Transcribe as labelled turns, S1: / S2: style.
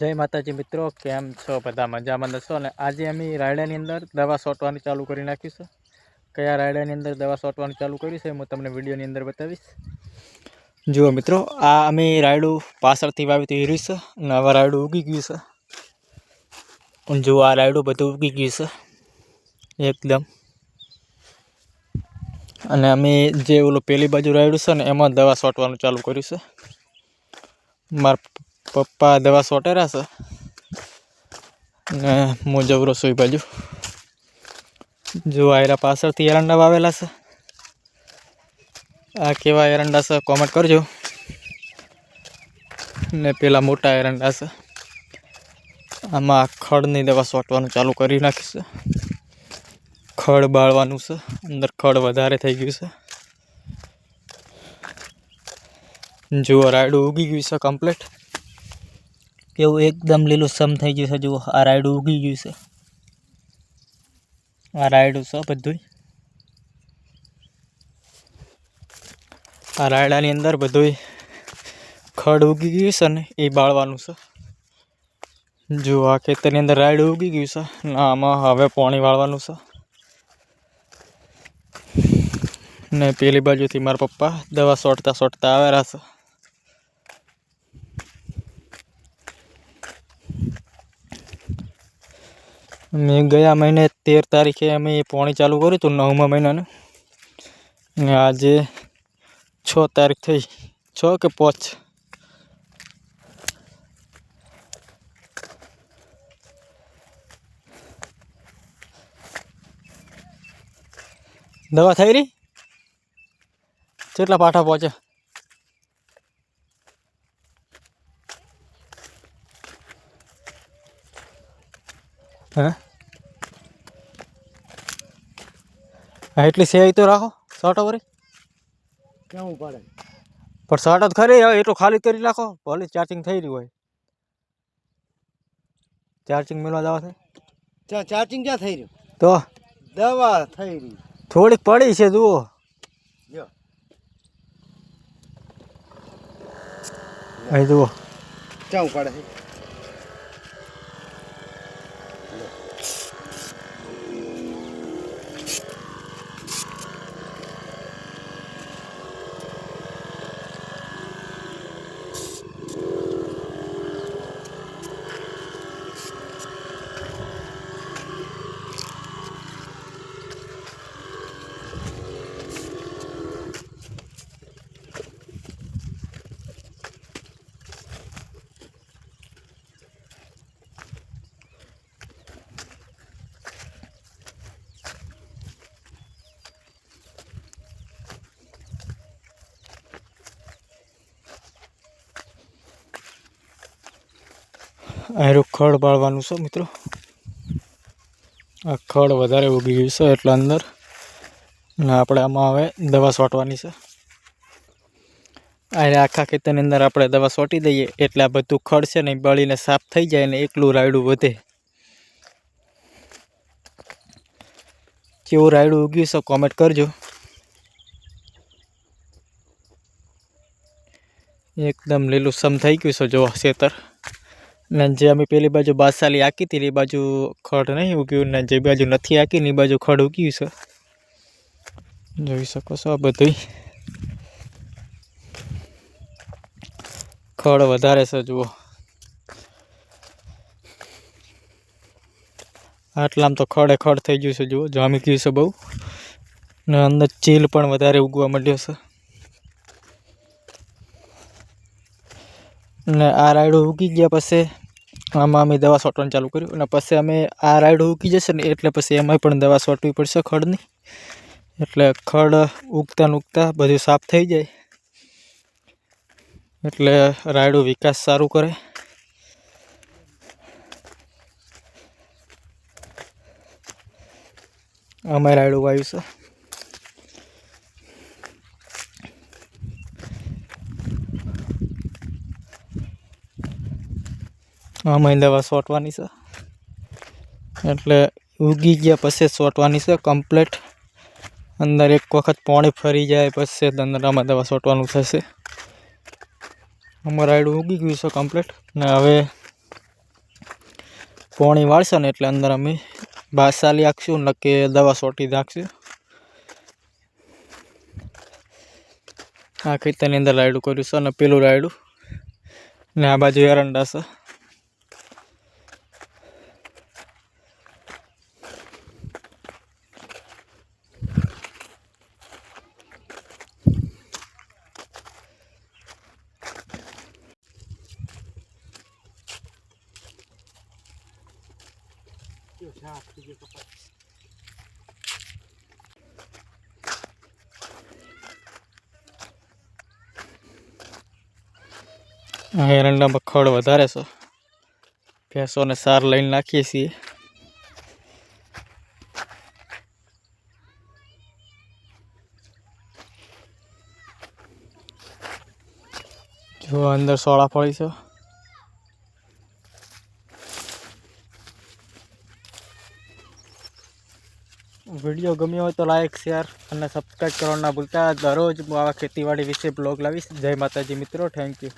S1: જય માતાજી મિત્રો, કેમ છો બધા મજામાં? દસો અને આજે અમે રાયડાની અંદર દવા છોટવાની ચાલુ કરી નાખીશું. કયા રાયડાની અંદર દવા છોટવાનું ચાલુ કર્યું છે હું તમને વિડીયોની અંદર બતાવીશ. જુઓ મિત્રો, આ અમે રાયડું પાછળથી વાવી તો છે અને હવે રાયડું ઉગી ગયું છે. જુઓ, આ રાયડું બધું ઉગી ગયું છે. એકદમ. અને અમે જે ઓલું પેલી બાજુ રાયડું છે ને, એમાં દવા છોટવાનું ચાલુ કર્યું છે. મારા પપ્પા દવા સોટેરા છે. ને હું જવું રસોઈ બાજુ. જો આયરા પાછળથી એરંડા વાવેલા છે. આ કેવા એરંડા છે કોમેન્ટ કરજો. ને પેલા મોટા એરંડા છે. આમાં ખડની દવા સોટવાનું ચાલુ કરી નાખીશ. ખડ બાળવાનું છે. અંદર ખડ વધારે થઈ ગયું છે. જુઓ રાયડું ઉગી ગયું છે કમ્પ્લીટ કેવું એકદમ લીલું સમ થઈ ગયું છે. જુઓ, આ રાયડું ઉગી ગયું છે. આ રાયડું છે બધું આ રાયડાની અંદર બધું ખડ ઉગી ગયું છે ને, એ બાળવાનું છે. જો, આ ખેતરની અંદર રાયડું ઉગી ગયું છે ને, આમાં હવે પાણી વાળવાનું છે. ને પેલી બાજુથી મારા પપ્પા દવા સોટતા સોટતા આવેલા છે. મેં ગયા મહિને તેર તારીખે અમે પોણી ચાલુ કર્યું હતું, નવમા મહિનાનું. ને આજે છ તારીખ થઈ. છ કે પાંચ? દવા થઈ રહી? કેટલા પાઠા પહોંચ્યા? હે? એટલી સેવાઈ તો રાખો શર્ટ વરી
S2: કેવું પડે
S1: પણ શર્ટ જ ખરી હવે એટલું ખાલી કરી નાખો ભલે ચાર્જિંગ થઈ રહ્યું હોય. ચાર્જિંગ મેળવા દવા
S2: છે ચાર્જિંગ ક્યાં થઈ રહ્યું?
S1: તો?
S2: દવા થઈ રહી.
S1: થોડીક પડી છે જુઓ. અહીં જુઓ.
S2: ક્યાં પડે
S1: આયરું ખડ બાળવાનું છે મિત્રો. આ ખડ વધારે ઉગી ગયું છે એટલે અંદર. અને આપણે આમાં હવે દવા છોટવાની છે. આ આખા ખેતરની અંદર આપણે દવા છોટી દઈએ એટલે આ બધું ખડ છે ને બળીને સાફ થઈ જાય ને એકલું રાયડું વધે. કેવું રાયડું ઉગ્યું છે કોમેન્ટ કરજો. એકદમ લીલું સમ થઈ ગયું છે જો ખેતર. ને જે અમે પેલી બાજુ બાસાલી આંકી હતી એ બાજુ ખડ નહીં ઉગ્યું ને જે બાજુ નથી આંકી ને એ બાજુ ખડ ઉગ્યું છે. જોઈ શકો છો આ બધું ખડ વધારે છે, જુઓ. આટલામાં તો ખડે ખડ થઈ ગયું છે, જુઓ. જામી ગયું છે બહુ. ને અંદર ચીલ પણ વધારે ઉગવા માંડ્યો છે. ને આ રાયડું ઉગી ગયા પછી આમાં અમે દવા છોટવાનું ચાલુ કર્યું અને પછી અમે આ રાયડું ઉગી જશે ને એટલે પછી એમાંય પણ દવા છોટવી પડશે ખડની. એટલે ખડ ઉગતા ઉગતા બધું સાફ થઈ જાય. એટલે રાયડું વિકાસ સારું કરે. અમે રાયડું વાવ્યું છે. આમાં દવા સોટવાની છે. એટલે ઉગી ગયા પછી સોટવાની છે કમ્પ્લેટ અંદર એક વખત પાણી ફરી જાય પછી દંદરામાં દવા સોટવાનું થશે. અમારું રાયડું ઉગી ગયું છે કમ્પ્લેટ ને હવે પોણી વાળશે ને એટલે અંદર અમે બાસાલી નાખશું નક્કી દવા સોટી નાખશું. આ ખેતરની અંદર રાયડું કર્યું છે અને પેલું રાયડું. ને આ બાજુ એરંડા છે. એરંડામાં ખડ વધારે છે. ભેંસોને સાર લઈને નાખીએ છીએ. જો અંદર સોળા ફળી છે. વીડિયો ગમ્યો હોય તો લાઈક શેર અને સબસ્ક્રાઈબ કરવાનું ના ભૂલતા. દરરોજ હું આવા ખેતીવાડી વિશે બ્લોગ લાવીશ. જય માતાજી મિત્રો થેન્ક યુ